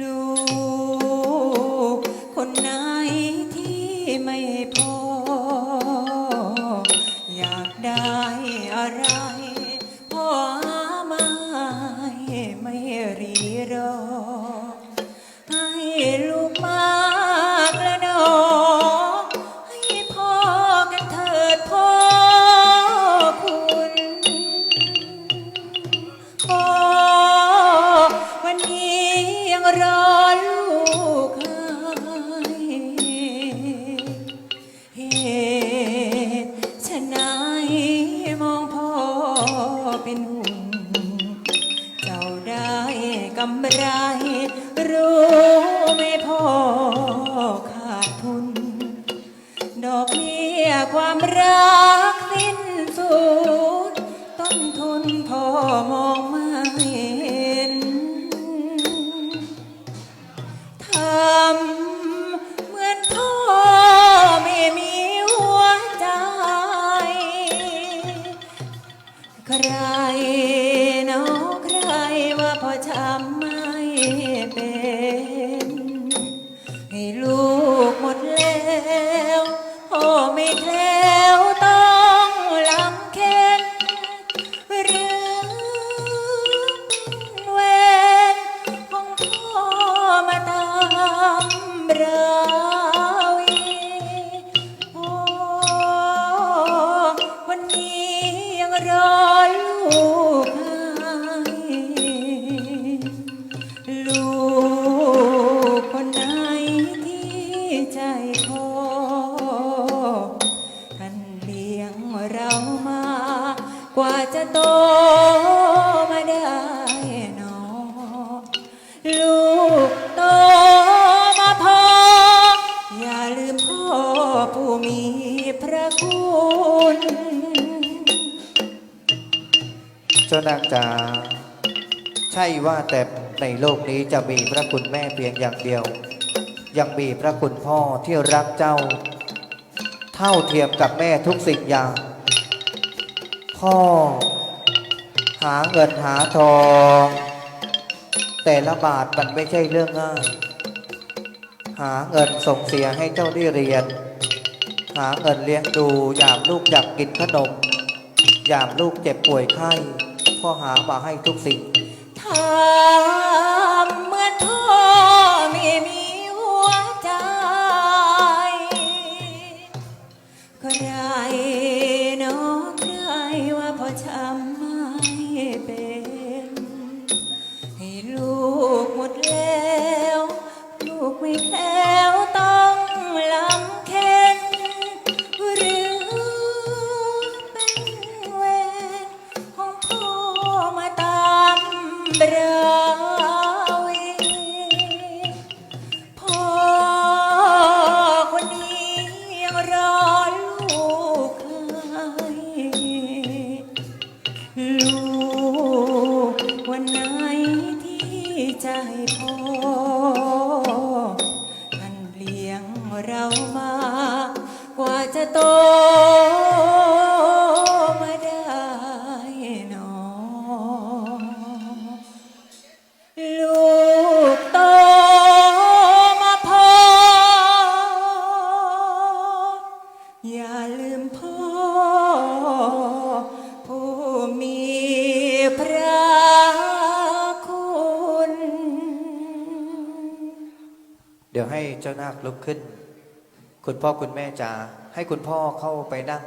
ลูกคนไหนที่ไม่พอ อยากได้อะไรพ่อไม่ไม่รีรอ รอลูกให้เหตุชนายมองพ่อเป็นห่วงเจ้าได้กำไร รู้ไม่พ่อขาดทุน ดอกเบี้ยความรัก เนาะใครว่าพ่อทำ กว่าจะโตมาได้หนอลูกโตมาพอ อย่าลืมพ่อผู้มีพระคุณเจ้านางจ๋าใช่ว่าแต่ในโลกนี้จะมีพระคุณแม่เพียงอย่างเดียว ยังมีพระคุณพ่อที่รักเจ้า เท่าเทียมกับแม่ทุกสิ่งอย่าง พ่อ หาเงินหาทอง แต่ละบาทมันไม่ใช่เรื่องง่าย หาเงินส่งเสียให้เจ้าได้เรียน หาเงินเลี้ยงดูยามลูกอยากกินขนมยามลูกเจ็บป่วยไข้พ่อหามาให้ทุกสิ่งทำ เป็น ให้ลูกหมดแล้ว ลูกไม่แคล้วต้องลำเค็นหรือเป็นเวรของพ่อมาตามเราวีพ่อคนนี้ยังรอ ใจพ่อท่านเลี้ยงเรามากว่าจะโต ดี๋ยวให้เจ้านาคลุกขึ้น คุณพ่อคุณแม่จ๋าให้คุณพ่อเข้าไปนั่ง